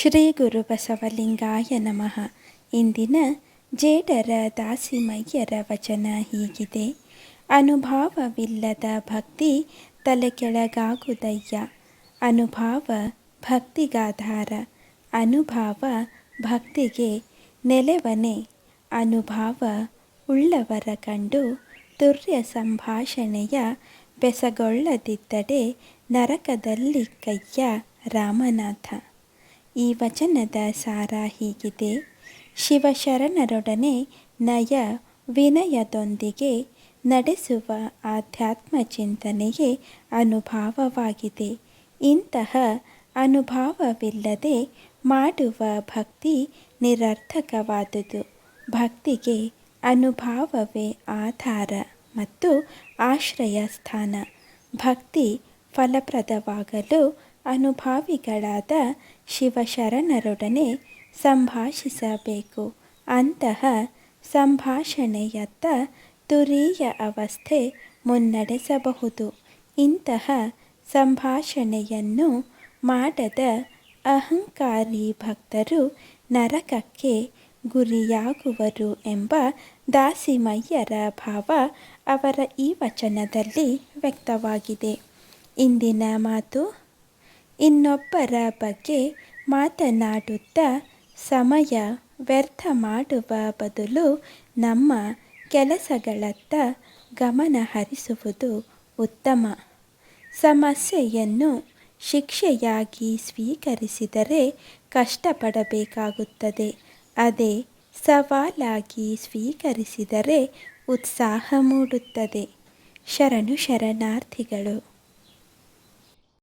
ಶ್ರೀ ಗುರು ಬಸವಲಿಂಗಾಯ ನಮಃ. ಇಂದಿನ ಜೇಡರ ದಾಸಿಮಯ್ಯರ ವಚನ ಹೀಗಿದೆ. ಅನುಭಾವವಿಲ್ಲದ ಭಕ್ತಿ ತಲೆಕೆಳಗಾಗುದಯ್ಯ. ಅನುಭಾವ ಭಕ್ತಿಗಾಧಾರ. ಅನುಭಾವ ಭಕ್ತಿಗೆ ನೆಲೆವನೆ. ಅನುಭಾವ ಉಳ್ಳವರ ಕಂಡು ತುರ್ಯ ಸಂಭಾಷಣೆಯ ಬೆಸಗೊಳ್ಳದಿದ್ದಡೆ ನರಕದಲ್ಲಿ ಕಯ್ಯ ರಾಮನಾಥ. ಈ ವಚನದ ಸಾರ ಹೀಗಿದೆ. ಶಿವಶರಣರೊಡನೆ ನಯ ವಿನಯದೊಂದಿಗೆ ನಡೆಸುವ ಆಧ್ಯಾತ್ಮ ಚಿಂತನೆಯೇ ಅನುಭಾವವಾಗಿದೆ. ಇಂತಹ ಅನುಭಾವವಿಲ್ಲದೆ ಮಾಡುವ ಭಕ್ತಿ ನಿರರ್ಥಕವಾದುದು. ಭಕ್ತಿಗೆ ಅನುಭಾವವೇ ಆಧಾರ ಮತ್ತು ಆಶ್ರಯ ಸ್ಥಾನ ಭಕ್ತಿ ಫಲಪ್ರದವಾಗಲು ಅನುಭಾವಿಗಳಾದ ಶಿವಶರಣರೊಡನೆ ಸಂಭಾಷಿಸಬೇಕು. ಅಂತಹ ಸಂಭಾಷಣೆಯತ್ತ ತುರೀಯ ಅವಸ್ಥೆ ಮುನ್ನಡೆಸಬಹುದು. ಇಂತಹ ಸಂಭಾಷಣೆಯನ್ನು ಮಾಡದ ಅಹಂಕಾರಿ ಭಕ್ತರು ನರಕಕ್ಕೆ ಗುರಿಯಾಗುವರು ಎಂಬ ದಾಸಿಮಯ್ಯರ ಭಾವ ಅವರ ಈ ವಚನದಲ್ಲಿ ವ್ಯಕ್ತವಾಗಿದೆ. ಇಂದಿನ ಮಾತು ಇನ್ನೊಬ್ಬರ ಬಗ್ಗೆ ಮಾತನಾಡುತ್ತಾ ಸಮಯ ವ್ಯರ್ಥ ಮಾಡುವ ಬದಲು ನಮ್ಮ ಕೆಲಸಗಳತ್ತ ಗಮನ ಹರಿಸುವುದು ಉತ್ತಮ. ಸಮಸ್ಯೆಯನ್ನು ಶಿಕ್ಷೆಯಾಗಿ ಸ್ವೀಕರಿಸಿದರೆ ಕಷ್ಟಪಡಬೇಕಾಗುತ್ತದೆ. ಅದೇ ಸವಾಲಾಗಿ ಸ್ವೀಕರಿಸಿದರೆ ಉತ್ಸಾಹ ಮೂಡುತ್ತದೆ. ಶರಣು ಶರಣಾರ್ಥಿಗಳು.